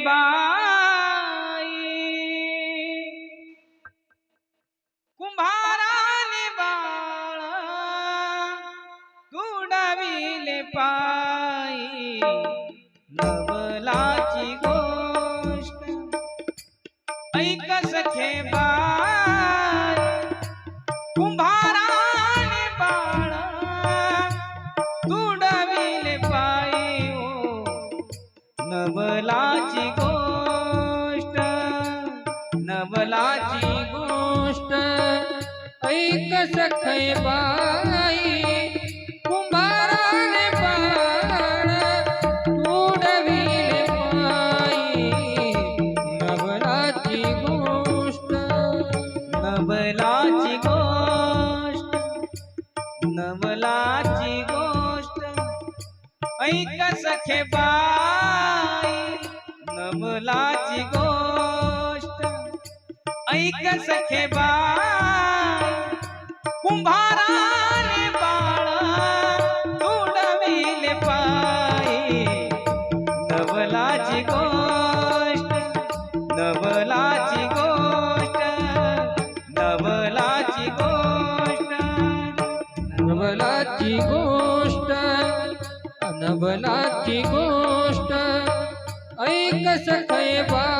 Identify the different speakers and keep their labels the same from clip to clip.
Speaker 1: बाई। कुंभाराने बाळ तुडविले पायी नवलाची गोष्ट ऐक सखे बाई नवलाची गोष्ट.
Speaker 2: ऐक सखय बाई कुंभाराने बाळ उडविले पायी नवलाची गोष्ट
Speaker 1: नवलाची गोष्ट नवलाची गोष्ट. ऐक सखे बाई नवलाची गोष्ट. ऐक सखे बाई कुंभाराने बाळ तुडविले पायी. नवलाची गोष्ट नवलाची गोष्ट नवलाची गोष्ट
Speaker 2: नवलाची गोष्ट नवलाची गोष्ट. ऐक सखे बाई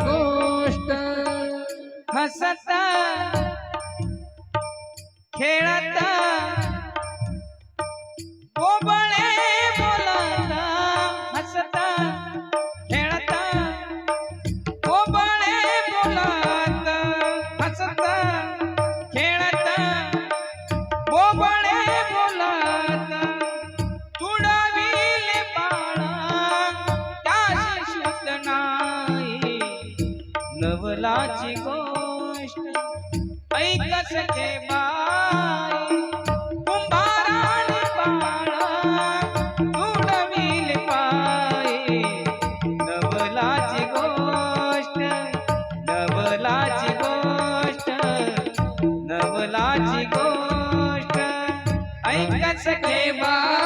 Speaker 2: गोष्ट
Speaker 1: हसता खेळता नवलाची गोष्ट. ऐक सखे बाई कुंभाराने बाळ नवलाची गोष्ट नवलाची गोष्ट नवलाची गोष्ट. ऐक सखे बाई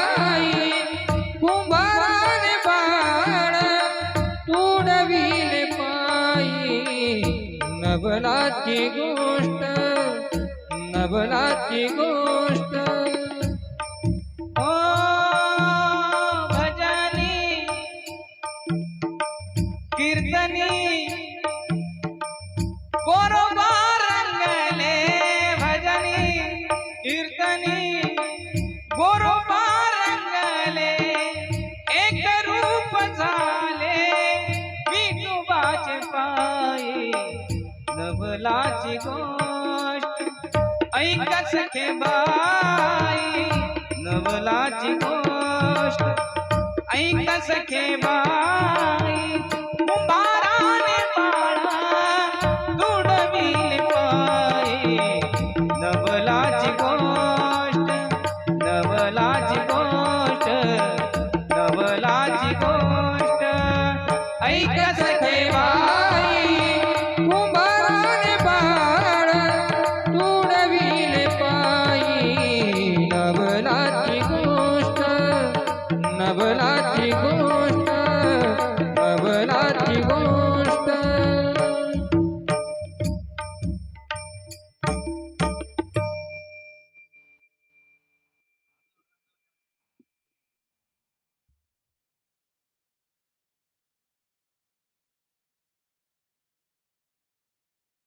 Speaker 2: नवलाची गोष्ट नवलाची गोष्ट.
Speaker 1: ओ भजनी कीर्तनी नवलाची गोष्ट. ऐक सखे बाई नवलाची गोष्ट. ऐक सखे बाई ভুবনাথী